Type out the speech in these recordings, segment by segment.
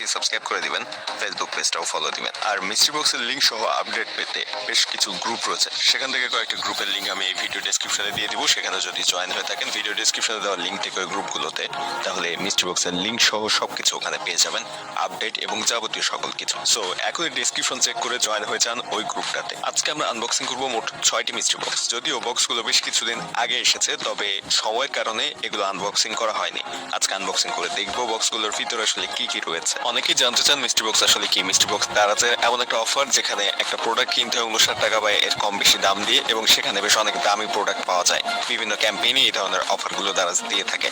চ্যানেলটি সাবস্ক্রাইব করে দিবেন ফেসবুক পেজটাও ফলো দিবেন। আর মিস্ট্রি বক্সের লিঙ্ক সহ আপডেট পেতে বেশ কিছু গ্রুপ রয়েছে। সেখান থেকে কয়েকটি গ্রুপের লিঙ্ক আমি এই ভিডিও ডেসক্রিপশনে দিয়ে দিব, সেখানে যদি জয়েন হয়ে থাকেন ভিডিও ডেসক্রিপশনে দেওয়া লিঙ্ক থেকে ওই গ্রুপগুলোতে তাহলে মিস্ট্রি বক্সের লিঙ্ক সহ সবকিছু ওখানে পেয়ে যাবেন আপডেট এবং যাবতীয় সকল কিছু। সো এখনই ডেসক্রিপশন চেক করে জয়েন হয়ে যান ওই গ্রুপটাতে আজকে আমরা আনবক্সিং করব মোট ছয়টি মিস্ট্রি বক্স যদিও বক্সগুলো বেশ কিছুদিন আগে এসেছে, তবে সময়ের কারণে এগুলো আনবক্সিং করা হয়নি। আজকে আনবক্সিং করে দেখব বক্সগুলোর ভিতরে আসলে কি কি রয়েছে। অনেকেই জানতে চান মিস্ট্রি বক্স আসলে কি মিস্ট্রি বক্স তার আছে এমন একটা অফার যেখানে একটা প্রোডাক্ট কিনতে হয় উনষাট টাকা বা এর কম বেশি দাম দিয়ে, এবং সেখানে বেশ অনেক দামি প্রোডাক্ট পাওয়া যায়। বিভিন্ন ক্যাম্পেইনে এই ধরনের অফারগুলো তারা দিয়ে থাকে।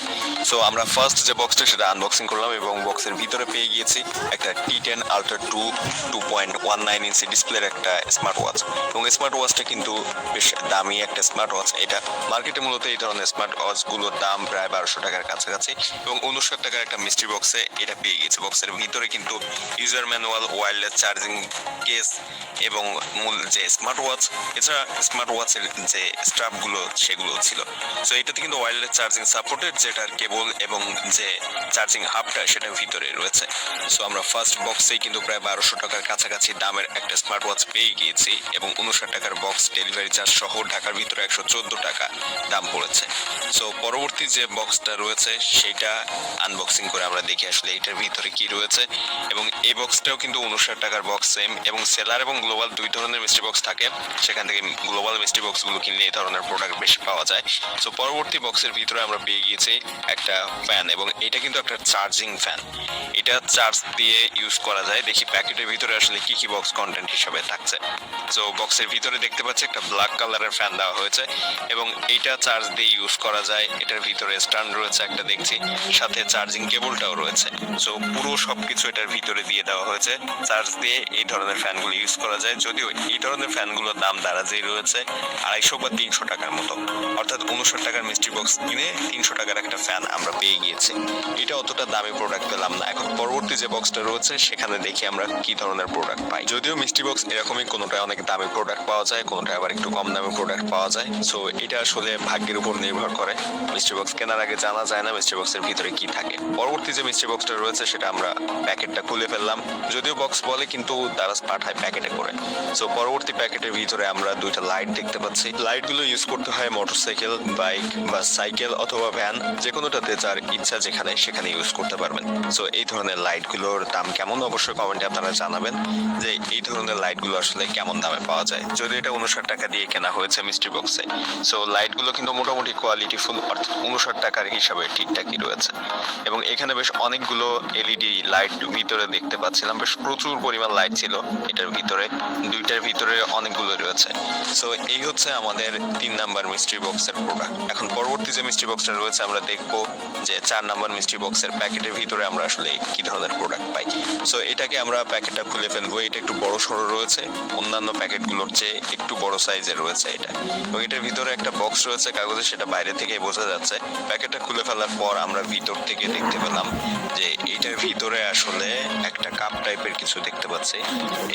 সো আমরা ফার্স্ট যে বক্সটা সেটা আনবক্সিং করলাম এবং বক্সের ভিতরে পেয়ে গিয়েছি একটা T ten ultra two two point one nine inch ডিসপ্লের একটা স্মার্ট ওয়াচ এবং স্মার্ট ওয়াচটা কিন্তু বেশ দামি একটা স্মার্ট ওয়াচ এটা মার্কেটে মূলত এই ধরনের স্মার্ট ওয়াচগুলোর দাম প্রায় বারোশো টাকার কাছাকাছি। এবং উনষাট টাকার একটা মিস্ট্রি বক্সে এটা পেয়ে গিয়েছে। বক্সের ভিতরে কিন্তু user manual wireless charging case এবং মূল যে স্মার্ট ওয়াচ এছাড়া স্মার্ট ওয়াচের যে স্ট্রাপগুলো সেগুলো ছিল। সো এটাতে কিন্তু ওয়্যারলেস চার্জিং সাপোর্টেড যেটার কেবল এবং যে চার্জিং হাবটা সেটা ভিতরে রয়েছে। সো আমরা ফার্স্ট বক্সেই কিন্তু প্রায় বারোশো টাকার কাছাকাছি দামের একটা স্মার্ট ওয়াচ পেয়ে গিয়েছি এবং উনষাট টাকার বক্স ডেলিভারি চার্জ সহ ঢাকার ভিতরে একশো চোদ্দ টাকা দাম পড়েছে। সো পরবর্তী যে বক্সটা রয়েছে, সেটা আনবক্সিং করে আমরা দেখি আসলে এটার ভিতরে কি রয়েছে। এবং এই বক্সটাও কিন্তু উনষাট টাকার বক্স সেম এবং সেলার এবং গ্লোবাল দুই ধরনের মিস্ট্রি বক্স থাকে। সেখান থেকে গ্লোবাল মিস্ট্রি বক্সগুলো কিনলে এই ধরনের প্রোডাক্ট বেশি পাওয়া যায়। সো পরবর্তী বক্সের ভিতরে আমরা পেয়ে গিয়েছি একটা ফ্যান এবং এটা কিন্তু একটা চার্জিং ফ্যান এটা চার্জ দিয়ে ইউজ করা যায়। দেখি প্যাকেটের ভিতরে আসলে কি কি বক্স কন্টেন্ট হিসাবে থাকছে। সো বক্সের ভিতরে দেখতে পাচ্ছি একটা ব্ল্যাক কালারের ফ্যান দেওয়া হয়েছে এবং এইটা চার্জ দিয়ে ইউজ করা যায়, এটার ভিতরে স্ট্যান্ড রয়েছে একটা দেখছি, সাথে চার্জিং কেবলটাও রয়েছে। সো পুরো সবকিছু এটার ভিতরে দিয়ে দেওয়া হয়েছে। চার্জ দিয়ে এই ধরনের ফ্যানগুলো ইউজ করা যায়। যদিও এই ধরনের ফ্যানগুলোর দাম দারাজেই রয়েছে আড়াইশো বা তিনশো টাকার মতো। অর্থাৎ উনষাট টাকার মিস্ট্রি বক্স কিনে তিনশো টাকার একটা ফ্যান আমরা পেয়ে গিয়েছি। এটা অতটা দামি প্রোডাক্ট পেলাম না। এখন পরবর্তী যে বক্সটা রয়েছে, সেখানে দেখি আমরা কি ধরনের প্রোডাক্ট পাই। যদিও মিস্ট্রি বক্স এরকমই কোনোটা অনেক দামি প্রোডাক্ট পাওয়া যায় কোনোটা আবার একটু কম দামি প্রোডাক্ট পাওয়া যায়। সো এটা আসলে ভাগ্যের উপর নির্ভর করে মিস্ট্রি বক্স কেনার আগে জানা যায় না মিস্ট্রি বক্সের ভিতরে কি থাকে। পরবর্তী যে মিস্ট্রি বক্সটা রয়েছে সেটা আমরা প্যাকেটটা খুলে ফেললাম। যদিও বক্স বলে, কিন্তু দারাজ পাঠায় প্যাকেটে করে। সো পরবর্তী প্যাকেটের ভিতরে আমরা দুইটা লাইট দেখতে পাচ্ছি। লাইটগুলো ইউজ করতে হয় মোটরসাইকেল, বাইক বা সাইকেল অথবা ভ্যান যে কোনোটাতে যার ইচ্ছা যেখানে সেখানে ইউজ করতে পারবেন। সো এই ধরনের লাইটগুলোর দাম কেমন? অবশ্যই কমেন্টে আপনারা জানাবেন যে এই ধরনের লাইটগুলো আসলে কেমন দামে পাওয়া যায়। যদি এটা উনষাট টাকা দিয়ে কেনা হয়েছে মিস্ট্রি বক্সে সো লাইটগুলো কিন্তু মোটামুটি কোয়ালিটিফুল অর্থাৎ উনষাট টাকার হিসাবে ঠিকঠাকই রয়েছে। এবং এখানে বেশ অনেকগুলো এলইডি লাইট ভিতরে দেখতে পাচ্ছিলাম। বেশ প্রচুর পরিমাণ লাইট ছিল এটার ভিতরে। দুইটার ভিতরে অনেকগুলো রয়েছে। সো এই হচ্ছে আমাদের তিন নাম্বার মিস্ট্রি বক্সের প্রোডাক্ট এখন পরবর্তী যে মিস্ট্রি বক্সটা রয়েছে, আমরা দেখব যে চার নাম্বার মিস্ট্রি বক্সের প্যাকেটের ভিতরে আমরা আসলে কি ধরনের প্রোডাক্ট পাই। সো এটাকে আমরা প্যাকেটটা খুলে ফেলব। এটা একটু বড় সড়ো রয়েছে। অন্যান্য প্যাকেটগুলোর চেয়ে একটু বড় সাইজের রয়েছে এটা। এবং এটার ভিতরে একটা বক্স রয়েছে। কাগজে সেটা বাইরে থেকে বোঝা যাচ্ছে প্যাকেটটা খুলে ফেলার পর আমরা ভিতর থেকে দেখতে পেলাম যে এটার ভিতরে আসলে একটা কাপ টাইপের কিছু দেখতে পাচ্ছি।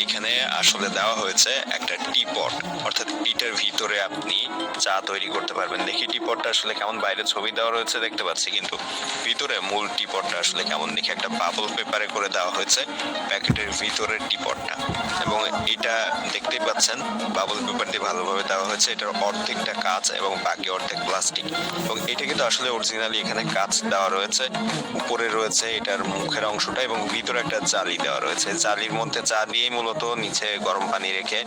এখানে আসলে দেওয়া হয়েছে একটা টি পট অর্থাৎ এটার ভিতরে আপনি চা তৈরি করতে পারবেন। দেখি টি পটটা আসলে কেমন বাইরে ছবি দেওয়া রয়েছে দেখতে পাচ্ছি, কিন্তু ভিতরে মূল টি পটটা আসলে কেমন দেখি একটা বাবল পেপারে করে দেওয়া হয়েছে প্যাকেটের ভিতরের টি পটটা এবং এটা দেখতেই পাচ্ছেন বাবল পেপার দিয়ে ভালোভাবে দেওয়া হয়েছে। এটার অর্ধেকটা কাঁচ এবং বাকি অর্ধেক প্লাস্টিক এবং এটা কিন্তু আসলে অরিজিনালি এখানে কাঁচ দেওয়া রয়েছে। উপরে রয়েছে এটার মুখের অংশটা এবং ভিতরে একটা জালি দেওয়া রয়েছে। জালির মধ্যে চা দিয়েই মূলত নিচে গরম পানি রেখে